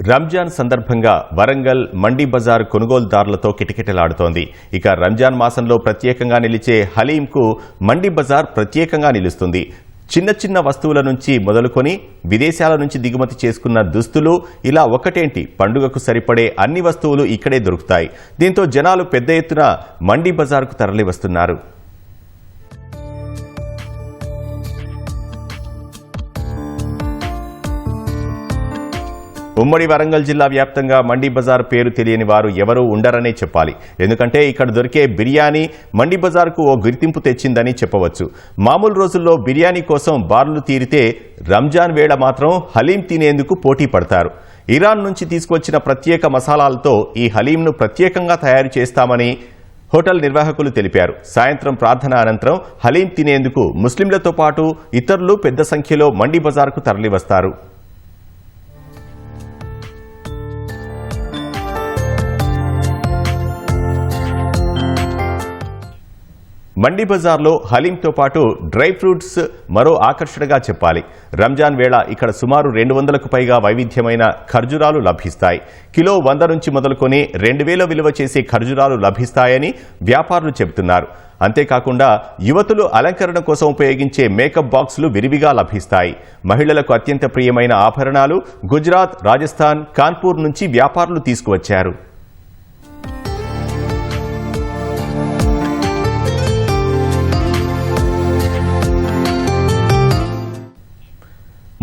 రంజాన్ సందర్భంగా వరంగల్ మండీ బజార్ కొనుగోలుదారులతో కిటకిటలాడుతోంది. ఇక రంజాన్ మాసంలో ప్రత్యేకంగా నిలిచే హలీంకు మండి బజార్ ప్రత్యేకంగా నిలుస్తుంది. చిన్న చిన్న వస్తువుల నుంచి మొదలుకొని విదేశాల నుంచి దిగుమతి చేసుకున్న దుస్తులు ఇలా ఒకటేంటి? పండుగకు సరిపడే అన్ని వస్తువులు ఇక్కడే దొరుకుతాయి. దీంతో జనాలు పెద్ద ఎత్తున మండి బజార్కు తరలివస్తున్నారు. ఉమ్మడి వరంగల్ జిల్లా వ్యాప్తంగా మండి బజార్ పేరు తెలియని వారు ఎవరూ ఉండరనే చెప్పాలి. ఎందుకంటే ఇక్కడ దొరికే బిర్యానీ మండి బజార్కు ఓ గుర్తింపు తెచ్చిందని చెప్పవచ్చు. మామూలు రోజుల్లో బిర్యానీ కోసం బార్లు తీరితే రంజాన్ వేళ మాత్రం హలీం తినేందుకు పోటీ పడతారు. ఇరాన్ నుంచి తీసుకొచ్చిన ప్రత్యేక మసాలాలతో ఈ హలీంను ప్రత్యేకంగా తయారు చేస్తామని హోటల్ నిర్వాహకులు తెలిపారు. సాయంత్రం ప్రార్థన అనంతరం హలీం తినేందుకు ముస్లింలతో పాటు ఇతరులు పెద్ద సంఖ్యలో మండీ బజార్కు తరలివస్తారు. మండి బజార్లో హలీంతో పాటు డ్రై ఫ్రూట్స్ మరో ఆకర్షణగా చెప్పాలి. రంజాన్ వేళ ఇక్కడ సుమారు రెండు వందలకు పైగా వైవిధ్యమైన ఖర్జురాలు లభిస్తాయి. కిలో వంద నుంచి మొదలుకొని రెండు వేల విలువ చేసే ఖర్జురాలు లభిస్తాయని వ్యాపారులు చెబుతున్నారు. అంతేకాకుండా యువతులు అలంకరణ కోసం ఉపయోగించే మేకప్ బాక్సులు విరివిగా లభిస్తాయి. మహిళలకు అత్యంత ప్రియమైన ఆభరణాలు గుజరాత్ రాజస్థాన్ కాన్పూర్ నుంచి వ్యాపారులు తీసుకువచ్చారు.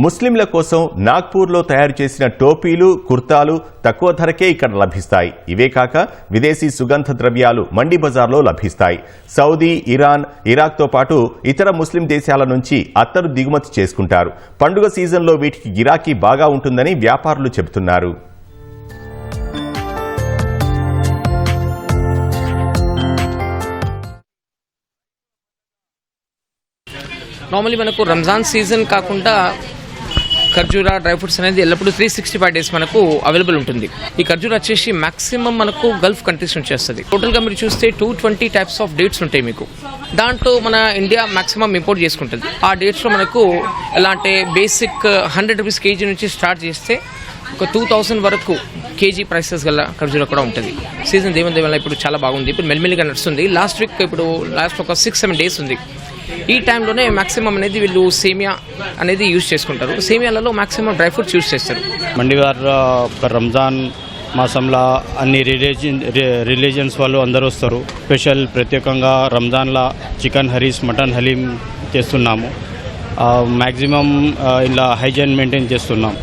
ముస్లింల కోసం నాగ్పూర్లో తయారు చేసిన టోపీలు కుర్తాలు తక్కువ ధరకే ఇక్కడ లభిస్తాయి. ఇవే కాక విదేశీ సుగంధ ద్రవ్యాలు మండి బజార్లో లభిస్తాయి. సౌదీ ఇరాన్ ఇరాక్తో పాటు ఇతర ముస్లిం దేశాల నుంచి అత్తరు దిగుమతి చేసుకుంటారు. పండుగ సీజన్లో వీటికి గిరాకీ బాగా ఉంటుందని వ్యాపారులు చెబుతున్నారు. నార్మల్లీ మనకు రంజాన్ సీజన్ కాకుండా ఖర్జూరా డ్రై ఫ్రూట్స్ అనేది ఎల్లప్పుడూ త్రీ సిక్స్టీ ఫైవ్ డేస్ మనకు అవైలబుల్ ఉంటుంది. ఈ ఖర్జూరా వచ్చేసి మాక్సిమం మనకు గల్ఫ్ కంట్రీస్ నుంచి వస్తుంది. టోటల్గా మీరు చూస్తే two twenty types of dates ఉంటాయి మీకు. దాంట్లో మన ఇండియా మాక్సిమం ఇంపోర్ట్ చేసుకుంటుంది. ఆ డేట్స్లో మనకు ఎలా అంటే బేసిక్ హండ్రెడ్ రూపీస్ కేజీ నుంచి స్టార్ట్ చేస్తే ఒక టూ థౌసండ్ వరకు కేజీ ప్రైసెస్ గల ఖర్జూరా కూడా ఉంటుంది. సీజన్ దేవుని దేవల్ల ఇప్పుడు చాలా బాగుంది. ఇప్పుడు మెల్మెల్లిగా నడుస్తుంది. లాస్ట్ వీక్ ఇప్పుడు లాస్ట్ ఒక సిక్స్ సెవెన్ డేస్ ఉంది. ఈ టైంలోనే మాక్సిమం అనేది వీళ్ళు సేమియా అనేది యూజ్ చేసుకుంటారు. సేమియాలలో మాక్సిమం డ్రై ఫ్రూట్స్ యూజ్ చేస్తారు. మండివార్ రంజాన్ మాసంలో అన్ని రిలీజన్ రిలీజియన్స్ వాళ్ళు అందరూ వస్తారు. స్పెషల్ ప్రత్యేకంగా రంజాన్లో చికెన్ హరీస్ మటన్ హలీం చేస్తున్నాము. మ్యాక్సిమం ఇలా హైజీన్ మెయింటైన్ చేస్తున్నాం.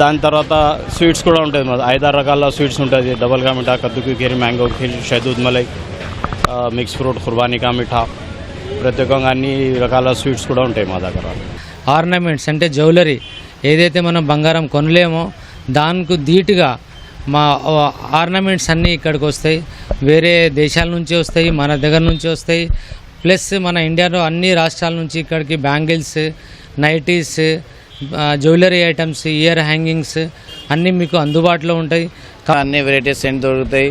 దాని తర్వాత స్వీట్స్ కూడా ఉంటుంది మాది ఐదారు రకాల స్వీట్స్ ఉంటుంది డబల్ కా మిఠా కద్దుకు ఖీర్ మ్యాంగో ఖీర్ షహదూద్ మలై మిక్స్ ఫ్రూట్ ఖుర్బానీ కా మిఠా ప్రత్యేకంగా అన్ని రకాల స్వీట్స్ కూడా ఉంటాయి మా దగ్గర. ఆర్నమెంట్స్ అంటే జ్యువెలరీ. ఏదైతే మనం బంగారం కొనలేమో దానికి ధీటుగా మా ఆర్నమెంట్స్ అన్నీ ఇక్కడికి వస్తాయి. వేరే దేశాల నుంచి వస్తాయి మన దగ్గర నుంచి వస్తాయి. ప్లస్ మన ఇండియాలో అన్ని రాష్ట్రాల నుంచి ఇక్కడికి bangles nighties jewellery items ear hangings అన్నీ మీకు అందుబాటులో ఉంటాయి. అన్ని వెరైటీస్ సెంట్ దొరుకుతాయి?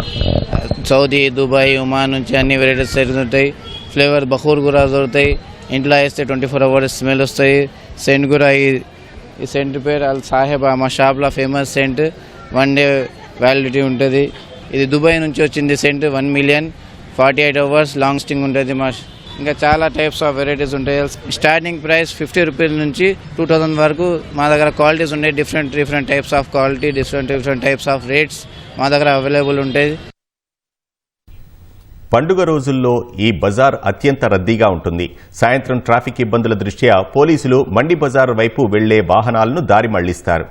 సౌదీ దుబాయ్ ఉమాన్ నుంచి అన్ని వెరైటీస్ దొరుకుతాయి. ఫ్లేవర్ బహూర్ కూడా దొరుకుతాయి. ఇంట్లో వేస్తే ట్వంటీ ఫోర్ అవర్స్ స్మెల్ వస్తాయి. సెంట్ కూడా ఈ ఈ సెంట్ పేరు అల్ సాహెబ్ మా షాప్లో famous scent. One day validity ఉంటుంది. ఇది దుబాయ్ నుంచి వచ్చింది scent one million. Forty eight hours long lasting ఉంటుంది మా ఇంకా చాలా టైప్స్ ఆఫ్ వెరైటీస్ ఉంటాయి. స్టార్టింగ్ ప్రైస్ ఫిఫ్టీ రూపీస్ నుంచి టూ థౌజండ్ వరకు మా దగ్గర క్వాలిటీస్ ఉంటాయి. Different different types of quality different different types of rates మా దగ్గర అవైలబుల్ ఉంటాయి. పండుగ రోజుల్లో ఈ బజార్ అత్యంత రద్దీగా ఉంటుంది. సాయంత్రం ట్రాఫిక్ ఇబ్బందుల దృష్ట్యా పోలీసులు మండి బజార్ వైపు వెళ్ళే వాహనాలను దారి మళ్ళిస్తారు.